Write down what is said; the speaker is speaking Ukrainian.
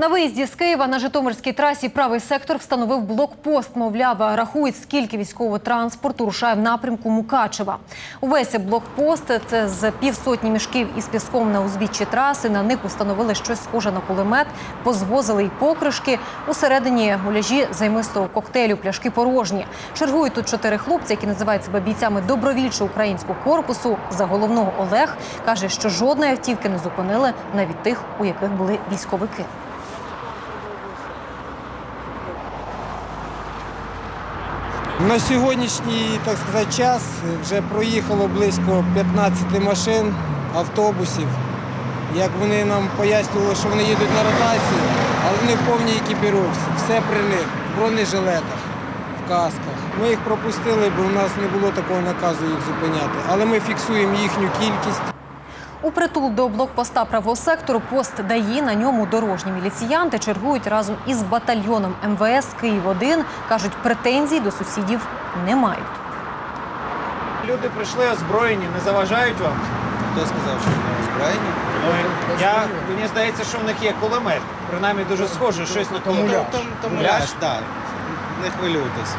На виїзді з Києва на Житомирській трасі правий сектор встановив блокпост. Мовляв, рахують, скільки військового транспорту рушає в напрямку Мукачева. Увесь блокпост це з півсотні мішків із піском на узбіччі траси. На них установили щось схоже на кулемет, позвозили й покришки. Усередині муляжі займистого коктейлю пляшки порожні. Чергують тут чотири хлопці, які називають себе бійцями добровільчого українського корпусу. За головного Олег каже, що жодної автівки не зупинили, навіть тих, у яких були військовики. На сьогоднішній, так сказати, час вже проїхало близько 15 машин, автобусів. Як вони нам пояснювали, що вони їдуть на ротацію, але вони в повній екіпіровці, все при них, в бронежилетах, в касках. Ми їх пропустили, бо у нас не було такого наказу їх зупиняти. Але ми фіксуємо їхню кількість. У притул до блокпоста правого сектору пост ДАІ на ньому дорожні міліціянти чергують разом із батальйоном МВС Київ-1. кажуть, претензій до сусідів не мають. Люди прийшли озброєні, не заважають вам. Хто сказав, що вони озброєні? Ну, я, мені здається, що в них є кулемет. Принаймні дуже схоже, щось на кулемет. Там муляж, так. Не хвилюйтесь.